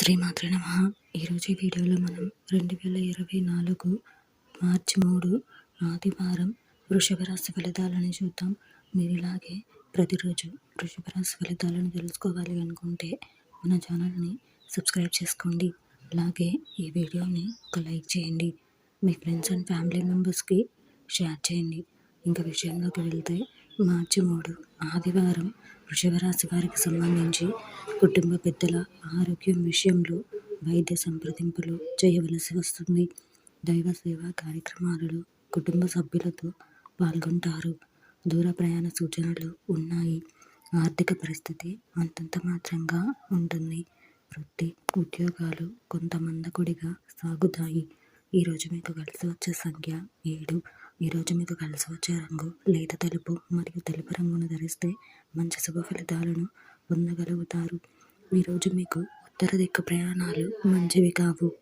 శ్రీమాత్ర నమ. ఈరోజు వీడియోలో మనం రెండు వేల ఇరవై నాలుగు మార్చి మూడు ఆదివారం వృషభ రాశి ఫలితాలను చూద్దాం. మీరు ఇలాగే ప్రతిరోజు వృషభ రాశి ఫలితాలను తెలుసుకోవాలి అనుకుంటే మన ఛానల్ని సబ్స్క్రైబ్ చేసుకోండి. అలాగే ఈ వీడియోని ఒక లైక్ చేయండి. మీ ఫ్రెండ్స్ అండ్ ఫ్యామిలీ మెంబర్స్కి షేర్ చేయండి. ఇంకా విషయంలోకి వెళ్తే మార్చి మూడు ఆదివారం వృషభరాశి వారికి సంబంధించి కుటుంబ పెద్దల ఆరోగ్యం విషయంలో వైద్య సంప్రదింపులు చేయవలసి వస్తుంది. దైవ సేవా కార్యక్రమాలలో కుటుంబ సభ్యులతో పాల్గొంటారు. దూర ప్రయాణ సూచనలు ఉన్నాయి. ఆర్థిక పరిస్థితి అంతంత మాత్రంగా ఉంటుంది. వృత్తి ఉద్యోగాలు కొంత మందకొడిగా సాగుతాయి ఈరోజు మీకు కలిసి వచ్చే సంఖ్య ఏడు. ఈరోజు మీకు కలిసి వచ్చే రంగు లేత తెలుపు మరియు తెలుపు రంగును ధరిస్తే మంచి శుభ ఫలితాలను పొందగలుగుతారు. ఈరోజు మీకు ఉత్తర దిక్కు ప్రయాణాలు మంచివి కావు.